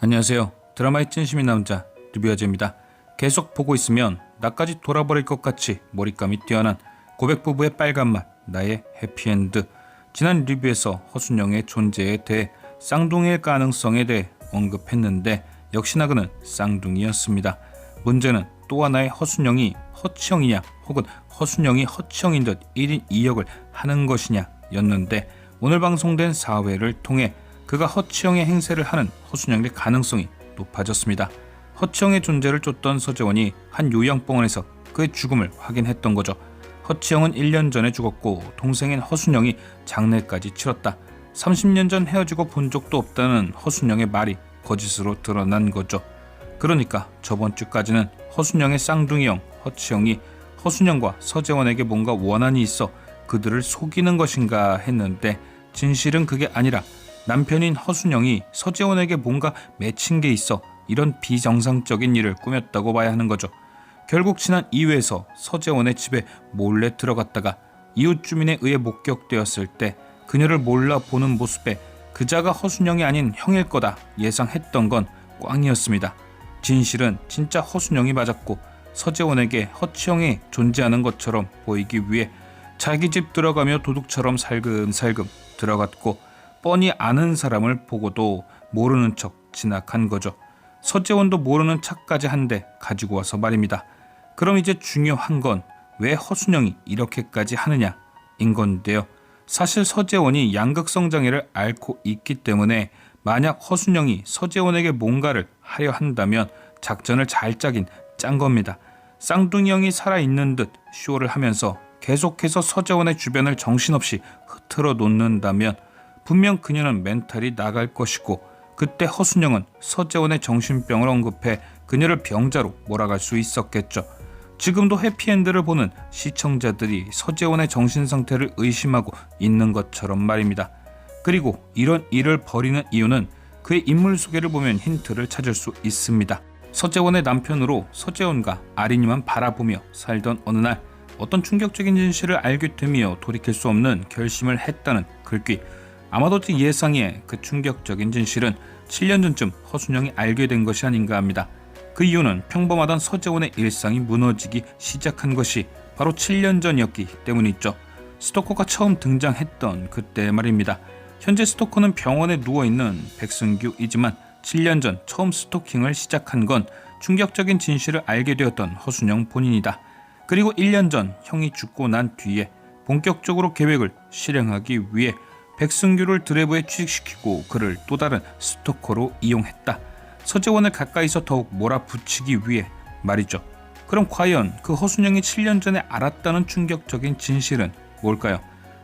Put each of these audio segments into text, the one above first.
안녕하세요. 드라마의 찐심이 남자 리뷰어제입니다. 계속 보고 있으면 나까지 돌아버릴 것 같이 몰입감이 뛰어난 고백 부부의 빨간 맛 나의 해피엔드 지난 리뷰에서 허순영의 존재에 대해 쌍둥이일 가능성에 대해 언급했는데 역시나 그는 쌍둥이였습니다. 문제는 또 하나의 허순영이 허치영이냐 혹은 허순영이 허치영인 듯 1인 2역을 하는 것이냐 였는데 오늘 방송된 4회를 통해 그가 허치영의 행세를 하는 허순영의 가능성이 높아졌습니다. 허치영의 존재를 쫓던 서재원이 한 요양병원에서 그의 죽음을 확인했던 거죠. 허치영은 1년 전에 죽었고 동생인 허순영이 장례까지 치렀다. 30년 전 헤어지고 본 적도 없다는 허순영의 말이 거짓으로 드러난 거죠. 그러니까 저번 주까지는 허순영의 쌍둥이 형 허치영이 허순영과 서재원에게 뭔가 원한이 있어 그들을 속이는 것인가 했는데 진실은 그게 아니라 남편인 허순영이 서재원에게 뭔가 맺힌 게 있어 이런 비정상적인 일을 꾸몄다고 봐야 하는 거죠. 결국 지난 2회에서 서재원의 집에 몰래 들어갔다가 이웃 주민에 의해 목격되었을 때 그녀를 몰라 보는 모습에 그자가 허순영이 아닌 형일 거다 예상했던 건 꽝이었습니다. 진실은 진짜 허순영이 맞았고 서재원에게 허치영이 존재하는 것처럼 보이기 위해 자기 집 들어가며 도둑처럼 살금살금 들어갔고 뻔히 아는 사람을 보고도 모르는 척 지나간 거죠. 서재원도 모르는 척까지 한데 가지고 와서 말입니다. 그럼 이제 중요한 건 왜 허순영이 이렇게까지 하느냐인 건데요. 사실 서재원이 양극성 장애를 앓고 있기 때문에 만약 허순영이 서재원에게 뭔가를 하려 한다면 작전을 잘 짜긴 짠 겁니다. 쌍둥이 형이 살아있는 듯 쇼를 하면서 계속해서 서재원의 주변을 정신없이 흐트러 놓는다면 분명 그녀는 멘탈이 나갈 것이고 그때 허순영은 서재원의 정신병을 언급해 그녀를 병자로 몰아갈 수 있었겠죠. 지금도 해피엔드를 보는 시청자들이 서재원의 정신 상태를 의심하고 있는 것처럼 말입니다. 그리고 이런 일을 벌이는 이유는 그의 인물 소개를 보면 힌트를 찾을 수 있습니다. 서재원의 남편으로 서재원과 아린이만 바라보며 살던 어느 날 어떤 충격적인 진실을 알게 되며 돌이킬 수 없는 결심을 했다는 글귀. 아마도 제 예상에 그 충격적인 진실은 7년 전쯤 허순영이 알게 된 것이 아닌가 합니다. 그 이유는 평범하던 서재원의 일상이 무너지기 시작한 것이 바로 7년 전이었기 때문이죠. 스토커가 처음 등장했던 그때 말입니다. 현재 스토커는 병원에 누워있는 백승규이지만 7년 전 처음 스토킹을 시작한 건 충격적인 진실을 알게 되었던 허순영 본인이다. 그리고 1년 전 형이 죽고 난 뒤에 본격적으로 계획을 실행하기 위해 백승규를 드래브에 취직시키고 그를 또 다른 스토커로 이용했다. 서재원을 가까이서 더욱 몰아붙이기 위해 말이죠. 그럼 과연 그 허순영이 7년 전에 알았다는 충격적인 진실은 뭘까요?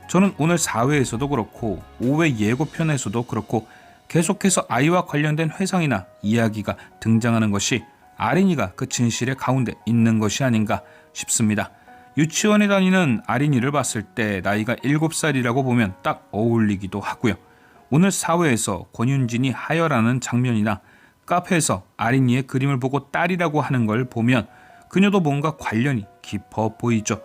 저는 오늘 4회에서도 그렇고 5회 예고편에서도 그렇고 계속해서 아이와 관련된 회상이나 이야기가 등장하는 것이 아린이가 그 진실의 가운데 있는 것이 아닌가 싶습니다. 유치원에 다니는 아린이를 봤을 때 나이가 7살이라고 보면 딱 어울리기도 하고요. 오늘 4회에서 권윤진이 하혈하는 장면이나 카페에서 아린이의 그림을 보고 딸이라고 하는 걸 보면 그녀도 뭔가 관련이 깊어 보이죠.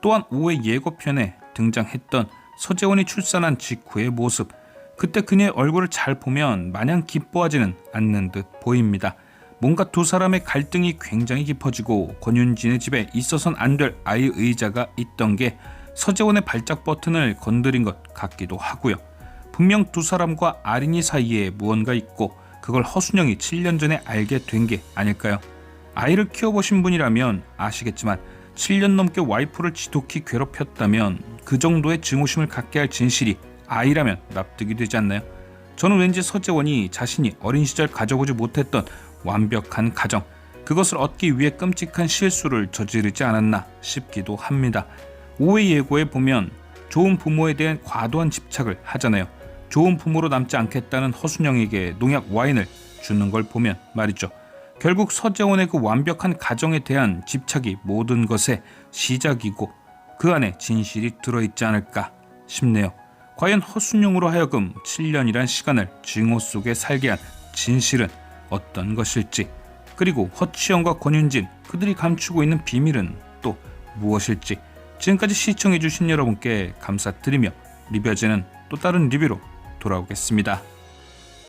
또한 5회 예고편에 등장했던 서재원이 출산한 직후의 모습 그때 그녀의 얼굴을 잘 보면 마냥 기뻐하지는 않는 듯 보입니다. 뭔가 두 사람의 갈등이 굉장히 깊어지고 권윤진의 집에 있어선 안 될 아이 의자가 있던 게 서재원의 발작 버튼을 건드린 것 같기도 하고요. 분명 두 사람과 아린이 사이에 무언가 있고 그걸 허순영이 7년 전에 알게 된 게 아닐까요? 아이를 키워보신 분이라면 아시겠지만 7년 넘게 와이프를 지독히 괴롭혔다면 그 정도의 증오심을 갖게 할 진실이 아이라면 납득이 되지 않나요? 저는 왠지 서재원이 자신이 어린 시절 가져보지 못했던 완벽한 가정, 그것을 얻기 위해 끔찍한 실수를 저지르지 않았나 싶기도 합니다. 5회 예고에 보면 좋은 부모에 대한 과도한 집착을 하잖아요. 좋은 부모로 남지 않겠다는 허순영에게 농약 와인을 주는 걸 보면 말이죠. 결국 서재원의 그 완벽한 가정에 대한 집착이 모든 것의 시작이고 그 안에 진실이 들어있지 않을까 싶네요. 과연 허순영으로 하여금 7년이란 시간을 증오 속에 살게 한 진실은 어떤 것일지 그리고 허치영과 권윤진 그들이 감추고 있는 비밀은 또 무엇일지 지금까지 시청해주신 여러분께 감사드리며 리뷰어제는 또 다른 리뷰로 돌아오겠습니다.